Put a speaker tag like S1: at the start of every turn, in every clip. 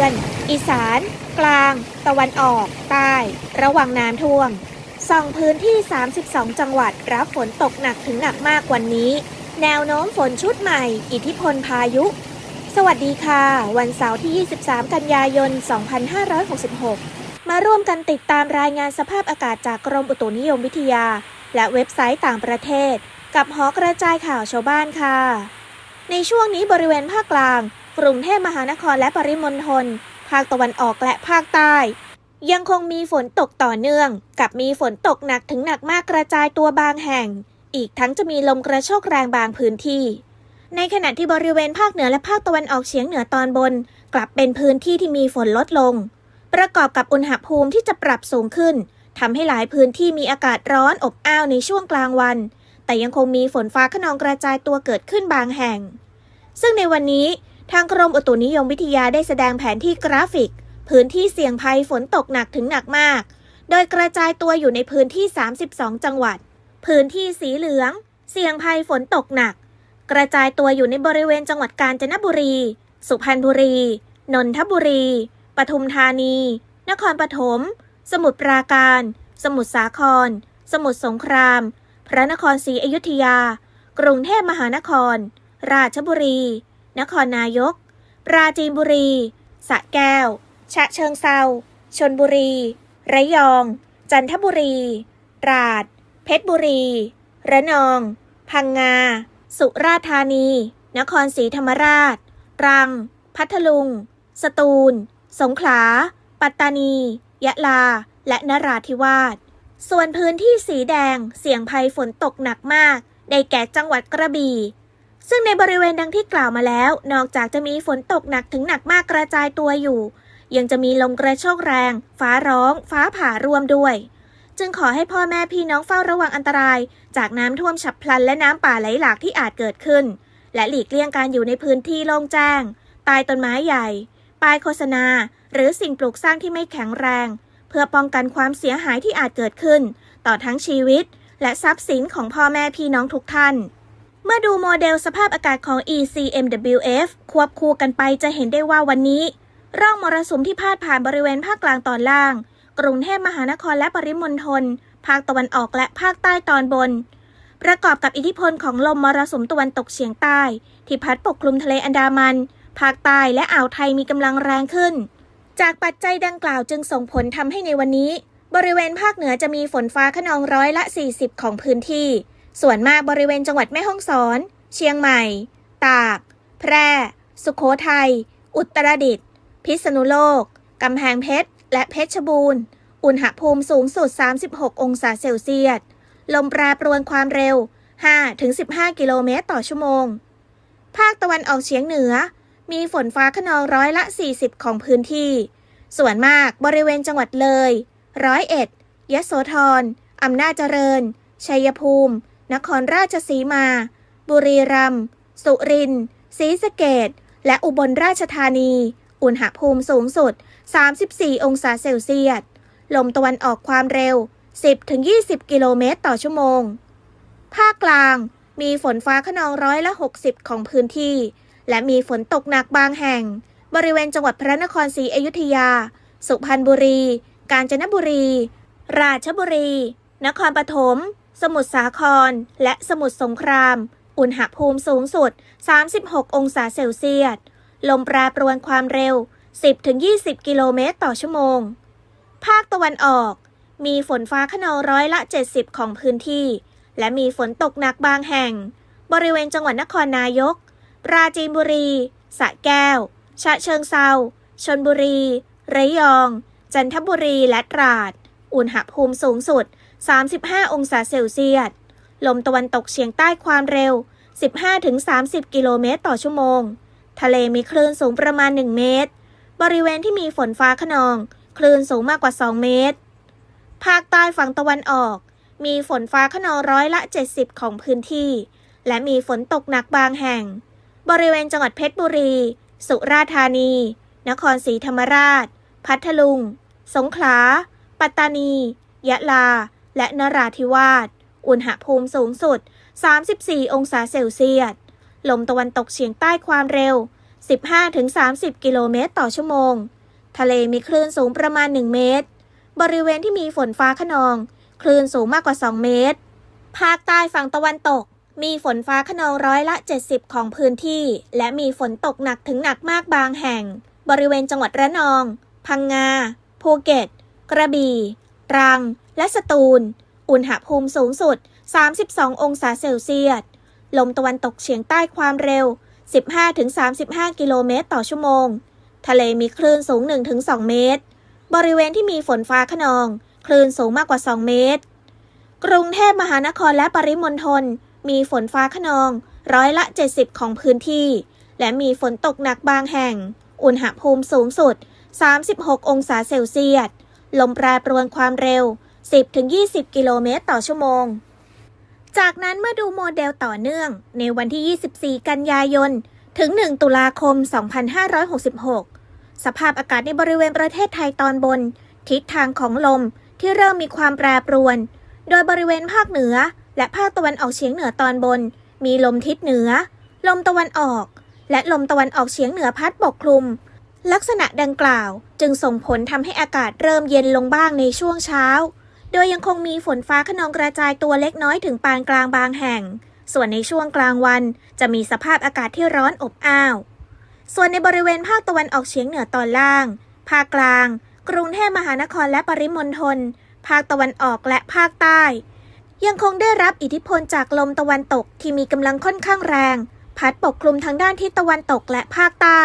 S1: อน อีสาน กลาง ตะวันออก ใต้ ระวังน้ำท่วมส่องพื้นที่ 32 จังหวัดรับฝนตกหนักถึงหนักมากวันนี้ แนวโน้มฝนชุดใหม่ อิทธิพลพายุ สวัสดีค่ะ วันเสาร์ที่ 23 กันยายน 2566 มาร่วมกันติดตามรายงานสภาพอากาศจากกรมอุตุนิยมวิทยา และเว็บไซต์ต่างประเทศ กับหอกระจายข่าวชาวบ้านค่ะ ในช่วงนี้บริเวณภาคกลาง กรุงเทพมหานครและปริมณฑล ภาคตะวันออกและภาคใต้ ยังคงมีฝนตกต่อเนื่อง กับมีฝนตกหนักถึงหนักมากกระจายตัวบางแห่ง อีกทั้งจะมีลมกระโชกแรงบางพื้นที่ ในขณะที่บริเวณภาคเหนือและภาคตะวันออกเฉียงเหนือตอนบน กลับเป็นพื้นที่ที่มีฝนลดลง ประกอบกับอุณหภูมิที่จะปรับสูงขึ้นทำให้หลายพื้นที่มีอากาศร้อนอบอ้าวในช่วงกลางวัน แต่ยังคงมีฝนฟ้าขนองกระจายตัวเกิดขึ้นบางแห่ง ซึ่งในวันนี้ ทางกรมอุตุนิยมวิทยาได้แสดงแผนที่กราฟิก พื้นที่เสี่ยงภัยฝนตกหนักถึงหนักมาก โดยกระจายตัวอยู่ในพื้นที่ 32 จังหวัด พื้นที่สีเหลือง เสี่ยงภัยฝนตกหนัก กระจายตัวอยู่ในบริเวณจังหวัดกาญจนบุรี สุพรรณบุรี นนทบุรี ปทุมธานี นครปฐม สมุทรปราการ สมุทรสาคร สมุทรสงคราม พระนครศรีอยุธยา กรุงเทพมหานคร ราชบุรี นครนายก ปราจีนบุรี สะแก้ว ฉะเชิงเซาชนบุรี ระยอง จันทบุรี ตราด เพชรบุรี ระนอง พังงา สุราษฎร์ธานี นครศรีธรรมราช ตรัง พัทลุง สตูล สงขลา ปัตตานี ยะลา และนราธิวาส ส่วนพื้นที่สีแดงเสี่ยงภัยฝนตกหนักมาก ได้แก่จังหวัดกระบี่ ซึ่งในบริเวณดังที่กล่าวมาแล้ว นอกจากจะมีฝนตกหนักถึงหนักมากกระจายตัวอยู่ ยังจะมีลมกระโชกแรง ฟ้าร้อง ฟ้าผ่ารวมด้วย จึงขอให้พ่อแม่พี่น้องเฝ้าระวังอันตราย จากน้ำท่วมฉับพลันและน้ำป่าไหลหลากที่อาจเกิดขึ้น และหลีกเลี่ยงการอยู่ในพื้นที่โล่งแจ้ง ใต้ต้นไม้ใหญ่ ป้ายโฆษณา หรือสิ่งปลูกสร้างที่ไม่แข็งแรง เพื่อป้องกันความเสียหายที่อาจเกิดขึ้น ต่อทั้งชีวิต และทรัพย์สินของพ่อแม่พี่น้องทุกท่าน เมื่อดูโมเดลสภาพอากาศของ ECMWF ควบคู่กันไปจะเห็นได้ว่าวันนี้ ร่องมรสุมที่พาดผ่านบริเวณภาคกลางตอนล่าง กรุงเทพมหานครและปริมณฑล ภาคตะวันออกและภาคใต้ตอนบน ประกอบกับอิทธิพลของลมมรสุมตะวันตกเฉียงใต้ ที่พัดปกคลุมทะเลอันดามัน ภาคใต้และอ่าวไทยมีกำลังแรงขึ้น จากปัจจัยดังกล่าวจึงส่งผลทำให้ในวันนี้ บริเวณภาคเหนือจะมีฝนฟ้าขนองร้อยละ 40 ของพื้นที่ ส่วนมากบริเวณจังหวัดแม่ฮ่องสอน เชียงใหม่ ตาก แพร่ สุขโขทัย อุตรดิตถ์ พิษณุโลก กำแพงเพชร และเพชรบูรณ์ อุณหภูมิสูงสุด 36 องศาเซลเซียส ลมแปรปรวนความเร็ว 5-15 กิโลเมตรต่อชั่วโมง ภาคตะวันออกเฉียงเหนือ มีฝนฟ้าขนองร้อยละ 40 ของพื้นที่ ส่วนมากบริเวณจังหวัดเลย ร้อยเอ็ดยโสธร อำนาจเจริญ ชัยภูมิ นครราชสีมา บุรีรัมย์ สุรินทร์ ศรีสะเกดและอุบลราชธานี อุณหภูมิสูงสุด 34 องศาเซลเซียส ลมตะวันออกความเร็ว 10-20 กิโลเมตรต่อชั่วโมง ภาคกลางมีฝนฟ้าขนองร้อยละ 60 ของพื้นที่ และมีฝนตกหนักบางแห่ง บริเวณจังหวัดพระนครศรีอยุธยา สุพรรณบุรี กาญจนบุรี ราชบุรี นครปฐม สมุทรสาคร และสมุทรสงคราม อุณหภูมิสูงสุด 36 องศาเซลเซียส ลมแปรปรวนความเร็ว 10-20 กิโลเมตรต่อชั่วโมง ภาคตะวันออก มีฝนฟ้าขนองร้อยละ 70 ของพื้นที่ และมีฝนตกหนักบางแห่ง บริเวณจังหวัดนครนายก ปราจีนบุรี สระแก้ว ฉะเชิงเซาชนบุรี ระยอง จันทบุรีและตราด อุณหภูมิสูงสุด 35 องศาเซลเซียส ลมตะวันตกเฉียงใต้ความเร็ว 15-30 กิโลเมตรต่อชั่วโมง ทะเลมีคลื่นสูงประมาณ 1 เมตร บริเวณที่มีฝนฟ้าขนอง คลื่นสูงมากกว่า 2 เมตร ภาคใต้ฝั่งตะวันออก มีฝนฟ้าขนองร้อยละ 70 ของพื้นที่ และมีฝนตกหนักบางแห่ง บริเวณจังหวัดเพชรบุรี สุราษฎร์ธานี นครศรีธรรมราช พัทลุง สงขลา ปัตตานี ยะลา และนราธิวาส อุณหภูมิสูงสุด 34 องศาเซลเซียส ลมตะวันตกเฉียงใต้ความเร็ว 15-30 กิโลเมตรต่อชั่วโมง ทะเลมีคลื่นสูงประมาณ 1 เมตร บริเวณที่มีฝนฟ้าขนอง คลื่นสูงมากกว่า 2 เมตร ภาคใต้ฝั่งตะวันตก มีฝนฟ้าขนองร้อยละ 70 ของพื้นที่ และมีฝนตกหนักถึงหนักมากบางแห่ง บริเวณจังหวัดระนอง พังงา ภูเก็ต กระบี่ ตรัง และสตูล อุณหภูมิสูงสุด 32 องศาเซลเซียส ลมตะวันตกเฉียงใต้ความเร็ว 15-35 กิโลเมตรต่อชั่วโมง ทะเลมีคลื่นสูง 1-2 เมตร บริเวณที่มีฝนฟ้าขนอง คลื่นสูงมากกว่า 2 เมตร กรุงเทพมหานครและปริมณฑลมีฝนฟ้าขนอง ร้อยละ 70 ของพื้นที่ และมีฝนตกหนักบางแห่ง อุณหภูมิสูงสุด 36 องศาเซลเซียส ลมแปรปรวนความเร็ว 10-20 กิโลเมตรต่อชั่วโมง จากนั้นเมื่อดูโมเดลต่อเนื่องในวันที่ 24 กันยายน ถึง 1 ตุลาคม 2566 สภาพอากาศในบริเวณประเทศไทยตอนบน ทิศทางของลมที่เริ่มมีความแปรปรวน โดยบริเวณภาคเหนือ และภาคตะวันออกเฉียงเหนือตอนบน มีลมทิศเหนือ ลมตะวันออก และลมตะวันออกเฉียงเหนือพัดปกคลุมลักษณะดังกล่าวจึงส่งผลทำให้อากาศเริ่มเย็นลงบ้างในช่วงเช้า โดยยังคงมีฝนฟ้าขนองกระจายตัวเล็กน้อยถึงปานกลางบางแห่ง ส่วนในช่วงกลางวันจะมีสภาพอากาศที่ร้อนอบอ้าว ส่วนในบริเวณภาคตะวันออกเฉียงเหนือตอนล่าง ภาคกลาง กรุงเทพมหานครและปริมณฑล ภาคตะวันออกและภาคใต้ ยังคงได้รับอิทธิพลจากลมตะวันตกที่มีกำลังค่อนข้างแรง พัดปกคลุมทางด้านทิศตะวันตกและภาคใต้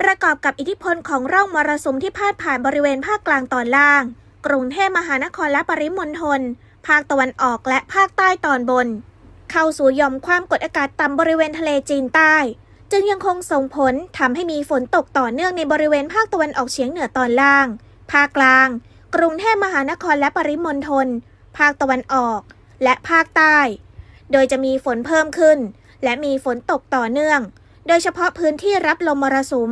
S1: ประกอบกับอิทธิพลของร่องมรสุมที่พาดผ่านบริเวณภาคกลางตอนล่าง กรุงเทพมหานครและปริมณฑล ภาคตะวันออกและภาคใต้ตอนบน เข้าสู่ย่อมความกดอากาศต่ำบริเวณทะเลจีนใต้ จึงยังคงส่งผลทำให้มีฝนตกต่อเนื่องในบริเวณภาคตะวันออกเฉียงเหนือตอนล่าง ภาคกลาง กรุงเทพมหานครและปริมณฑล ภาคตะวันออก และภาคใต้ โดยจะมีฝนเพิ่มขึ้น และมีฝนตกต่อเนื่อง โดยเฉพาะพื้นที่รับลมมรสุม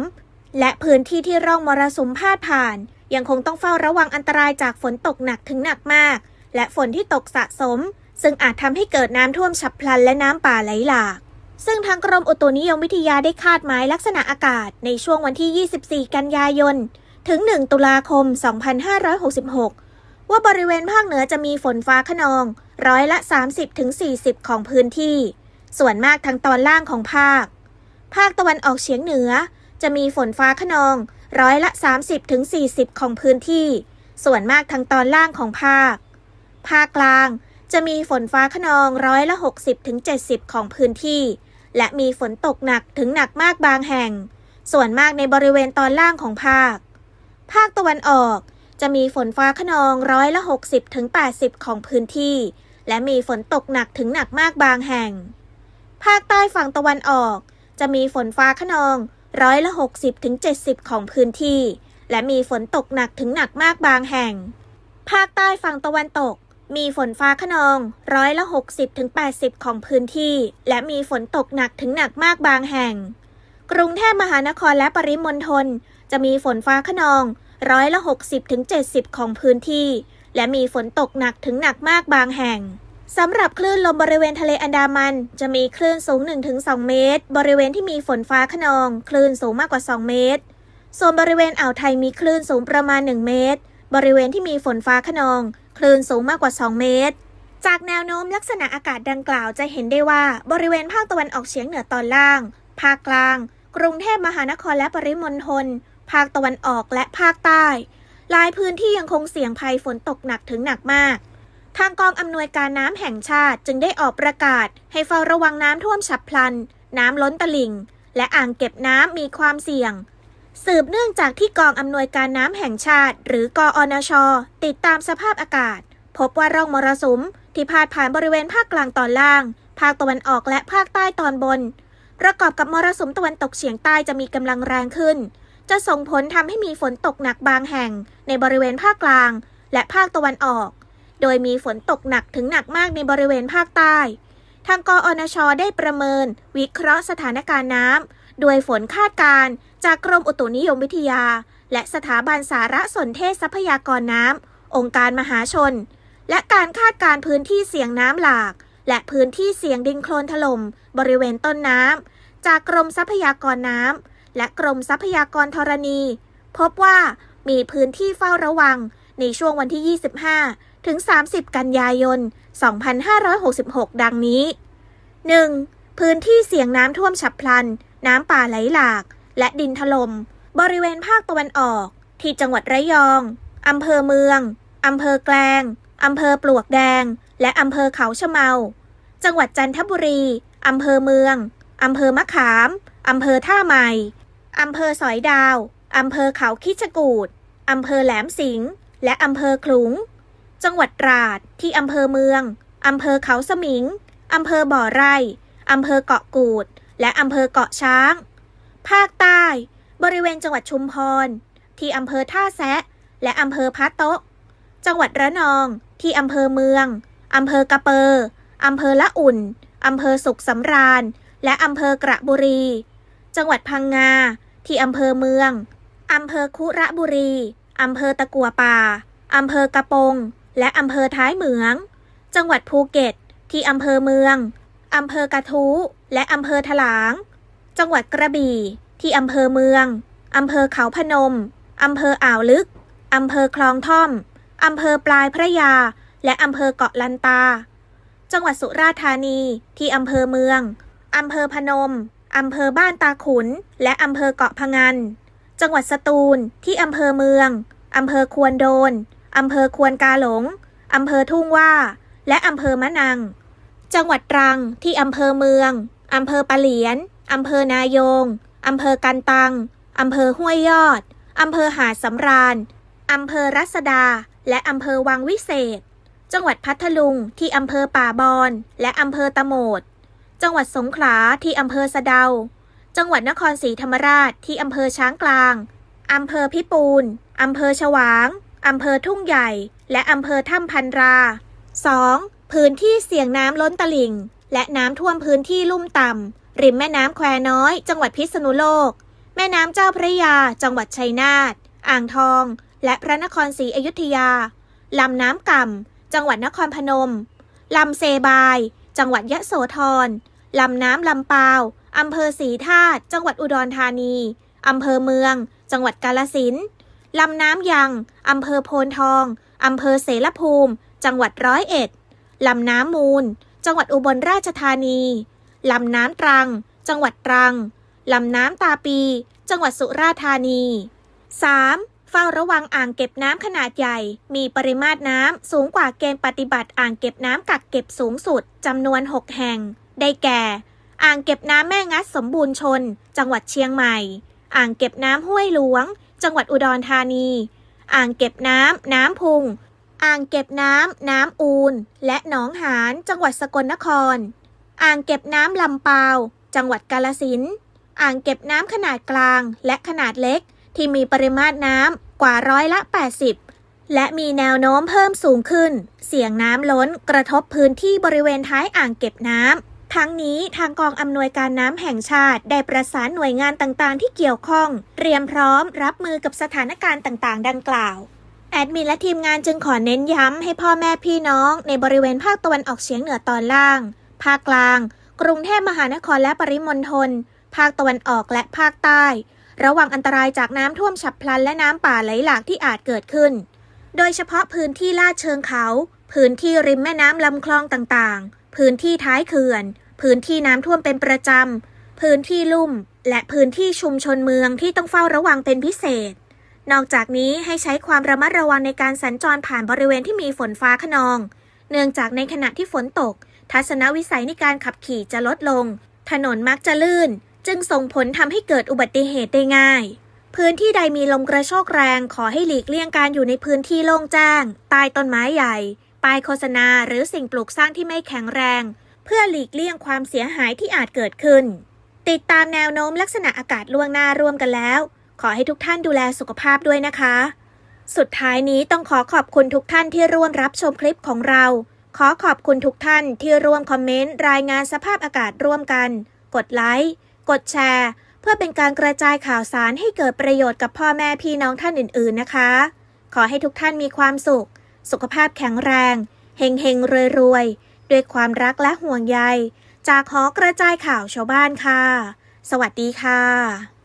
S1: และพื้นที่ที่ร่องมรสุมพาดผ่าน ยังคงต้องเฝ้าระวังอันตรายจากฝนตกหนักถึงหนักมาก และฝนที่ตกสะสม ซึ่งอาจทำให้เกิดน้ำท่วมฉับพลันและน้ำป่าไหลหลาก ซึ่งทางกรมอุตุนิยมวิทยาได้คาดหมายลักษณะอากาศในช่วงวันที่ 24 กันยายน ถึง 1 ตุลาคม 2566 ว่าบริเวณภาคเหนือจะมีฝนฟ้าขนอง ร้อยละ 30-40 ของพื้นที่ ส่วนมากทางตอนล่างของภาค ภาคตะวันออกเฉียงเหนือจะมีฝนฟ้าขนอง ร้อยละ 30-40 ของพื้นที่ ส่วนมากทางตอนล่างของภาค ภาคกลางจะมีฝนฟ้าขนองร้อยละ 60-70 ของพื้นที่ และมีฝนตกหนักถึงหนักมากบางแห่ง ส่วนมากในบริเวณตอนล่างของภาค ภาคตะวันออกจะมีฝนฟ้าขนองร้อยละ 60-80 ของพื้นที่ และมีฝนตกหนักถึงหนักมากบางแห่ง ภาคใต้ฝั่งตะวันออก จะมีฝนฟ้าขนอง ร้อยละ 60-70 ของพื้นที่ และมีฝนตกหนักถึงหนักมากบางแห่ง ภาคใต้ฝั่งตะวันตก มีฝนฟ้าขนองร้อยละ 60-80 ของพื้นที่ และมีฝนตกหนักถึงหนักมากบางแห่ง กรุงเทพมหานครและปริมณฑลจะมีฝนฟ้าขนองร้อยละ 60-70 ของพื้นที่ และมีฝนตกหนักถึงหนักมากบางแห่ง สำหรับคลื่นลมบริเวณทะเลอันดามัน จะมีคลื่นสูง 1-2 เมตร บริเวณที่มีฝนฟ้าขนอง คลื่นสูงมากกว่า 2 เมตร ส่วนบริเวณอ่าวไทยมีคลื่นสูงประมาณ 1 เมตร บริเวณที่มีฝนฟ้าขนอง คลื่นสูงมากกว่า 2 เมตร จากแนวโน้มลักษณะอากาศดังกล่าวจะเห็นได้ว่าบริเวณภาคตะวันออกเฉียงเหนือตอนล่าง ภาคกลาง กรุงเทพมหานครและปริมณฑล ภาคตะวันออกและภาคใต้ หลายพื้นที่ยังคงเสี่ยงภัยฝนตกหนักถึงหนักมาก ทางกองอำนวยการน้ำแห่งชาติจึงได้ออกประกาศ ให้เฝ้าระวังน้ำท่วมฉับพลัน น้ำล้นตลิ่ง และอ่างเก็บน้ำมีความเสี่ยง สืบเนื่องจากที่กองอำนวยการน้ำแห่งชาติ หรือกออนช ติดตามสภาพอากาศ พบว่าร่องมรสุมที่พาดผ่านบริเวณภาคกลางตอนล่าง ภาคตะวันออกและภาคใต้ตอนบน ประกอบกับมรสุมตะวันตกเฉียงใต้จะมีกำลังแรงขึ้น จะส่งผลทำให้มีฝนตกหนักบางแห่ง ในบริเวณภาคกลาง และภาคตะวันออก โดยมีฝนตกหนักถึงหนักมากในบริเวณภาคใต้ ทางกออนชได้ประเมิน วิเคราะห์สถานการณ์น้ำโดยฝนคาดการณ์จากกรมอุตุนิยมวิทยา และสถาบันสารสนเทศทรัพยากรน้ำองค์การมหาชน และการคาดการณ์พื้นที่เสี่ยงน้ำหลาก และพื้นที่เสี่ยงดินโคลนถล่มบริเวณต้นน้ำจากกรมทรัพยากรน้ำและกรมทรัพยากรธรณี พบว่ามีพื้นที่เฝ้าระวังในช่วงวันที่ 25 ถึง 30 กันยายน 2566 ดังนี้ 1. พื้นที่เสี่ยงน้ำท่วมฉับพลัน น้ำป่าไหลหลาก และดินถล่ม บริเวณภาคตะวันออก ที่จังหวัดระยอง อำเภอเมือง อำเภอแกลง อำเภอปลวกแดง และอำเภอเขาชะเมา จังหวัดจันทบุรี อำเภอเมือง อำเภอมะขาม อำเภอท่าใหม่ อำเภอสอยดาว อำเภอเขาคิดจกูดอำเภอแหลมสิงห์ และอำเภอขลุง จังหวัดตราด ที่อำเภอเมือง อำเภอเขาสมิง อำเภอบ่อไร่ อำเภอเกาะกูด และอำเภอเกาะช้าง ภาคใต้ บริเวณจังหวัดชุมพร ที่อำเภอท่าแซะ และอำเภอพะโต๊ะ จังหวัดระนอง ที่อำเภอเมือง อำเภอกระเปออำเภอละอุ่น อำเภอสุขสำราญ และอำเภอกระบุรี จังหวัดพังงา ที่อำเภอเมือง อำเภอคุระบุรี อำเภอตะกัวป่า อำเภอกระปง และอำเภอท้ายเหมือง จังหวัดภูเก็ต ที่อำเภอเมือง อำเภอกระทู้และอำเภอถลาง จังหวัดกระบี่ ที่อำเภอเมือง อำเภอเขาพนม อำเภออ่าวลึก อำเภอคลองท่อม อำเภอปลายพระยา และอำเภอเกาะลันตา จังหวัดสุราษฎร์ธานี ที่อำเภอเมือง อำเภอพนม อำเภอบ้านตาขุน และอำเภอเกาะพะงัน จังหวัดสตูล ที่อำเภอเมือง อำเภอควนโดน อำเภอควนกาหลง อำเภอทุ่งว่า และอำเภอมะนัง จังหวัดตรังที่อำเภอเมือง อำเภอปะเหลียน อำเภอนายง อำเภอกันตัง อำเภอห้วยยอด อำเภอหาดสำราญ อำเภอรัศดา และอำเภอวังวิเศษ จังหวัดพัทลุงที่อำเภอป่าบอน และอำเภอตะโหมด จังหวัดสงขลาที่อำเภอสะเดา จังหวัดนครศรีธรรมราชที่อำเภอช้างกลาง อำเภอพิปูน อำเภอฉวาง อำเภอทุ่งใหญ่ และอำเภอถ้ำพันรา 2. พื้นที่เสี่ยงน้ำล้นตลิ่ง และน้ำท่วมพื้นที่ลุ่มต่ำ ริมแม่น้ำแควน้อย จังหวัดพิษณุโลก แม่น้ำเจ้าพระยา จังหวัดชัยนาท อ่างทอง และพระนครศรีอยุธยา ลำน้ำก่ำ จังหวัดนครพนม ลำเซบาย จังหวัดยะโสธร ลำน้ำลำปาว อำเภอศรีธาตุ จังหวัดอุดรธานี อำเภอเมือง จังหวัดกาลสินธุ์ ลำน้ำยังอำเภอโพนทองอำเภอเสรภูมิ จังหวัดร้อยเอ็ด ลำน้ำมูล จังหวัดอุบลราชธานี ลำน้ำตรัง จังหวัดตรัง ลำน้ำตาปี จังหวัดสุราษฎร์ธานี 3. เฝ้าระวังอ่างเก็บน้ำขนาดใหญ่ มีปริมาตรน้ำสูงกว่าเกณฑ์ปฏิบัติอ่างเก็บน้ำกักเก็บสูงสุดจำนวน 6 แห่ง ได้แก่ อ่างเก็บน้ำแม่งัดสมบูรณ์ชน จังหวัดเชียงใหม่ อ่างเก็บน้ำห้วยหลวง จังหวัดอุดรธานี อ่างเก็บน้ำน้ำพุง อ่างเก็บน้ำน้ำอูน และหนองหานจังหวัดสกลนคร อ่างเก็บน้ำลำปาว จังหวัดกาลสินอ่างเก็บน้ำขนาดกลางและขนาดเล็ก ที่มีปริมาตรน้ำกว่าร้อยละ 80 และมีแนวโน้มเพิ่มสูงขึ้น เสี่ยงน้ำล้นกระทบพื้นที่บริเวณท้ายอ่างเก็บน้ำ ทั้งนี้ทางกองอำนวยการน้ำแห่งชาติ ได้ประสานหน่วยงานต่างๆ ที่เกี่ยวข้อง เตรียมพร้อมรับมือกับสถานการณ์ต่างๆ ดังกล่าวแอดมินและทีมงานจึงขอเน้นย้ำให้พ่อแม่พี่น้องในบริเวณภาคตะวันออกเฉียงเหนือตอนล่าง ภาคกลาง กรุงเทพมหานครและปริมณฑล ภาคตะวันออกและภาคใต้ ระวังอันตรายจากน้ำท่วมฉับพลันและน้ำป่าไหลหลากที่อาจเกิดขึ้น โดยเฉพาะพื้นที่ลาดเชิงเขา พื้นที่ริมแม่น้ำลำคลองต่างๆ พื้นที่ท้ายเขื่อน พื้นที่น้ำท่วมเป็นประจำ พื้นที่ลุ่ม และพื้นที่ชุมชนเมืองที่ต้องเฝ้าระวังเป็นพิเศษ นอกจากนี้ให้ใช้ความระมัดระวังในการสัญจรผ่านบริเวณที่มีฝนฟ้าขนอง เนื่องจากในขณะที่ฝนตก ทัศนวิสัยในการขับขี่จะลดลง ถนนมักจะลื่น จึงส่งผลทำให้เกิดอุบัติเหตุได้ง่ายพื้นที่ใดมีลมกระโชกแรงขอให้หลีกเลี่ยงการอยู่ในพื้นที่โล่งแจ้ง ใต้ต้นไม้ใหญ่ ป้ายโฆษณาหรือสิ่งปลูกสร้างที่ไม่แข็งแรง เพื่อหลีกเลี่ยงความเสียหายที่อาจเกิดขึ้น ติดตามแนวโน้มลักษณะอากาศล่วงหน้าร่วมกันแล้ว ขอให้ทุกท่านดูแลสุขภาพด้วยนะคะ สุดท้ายนี้ต้องขอขอบคุณทุกท่านที่ร่วมรับชมคลิปของเรา ขอขอบคุณทุกท่านที่ร่วมคอมเมนต์รายงานสภาพอากาศร่วมกัน กดไลค์กดแชร์ เพื่อเป็นการกระจายข่าวสารให้เกิดประโยชน์กับพ่อแม่พี่น้องท่านอื่น ๆนะคะ ขอให้ทุกท่านมีความสุข สุขภาพแข็งแรงเฮงเฮงรวยรวยด้วยความรักและห่วงใย จากหอกระจายข่าวชาวบ้านค่ะ สวัสดีค่ะ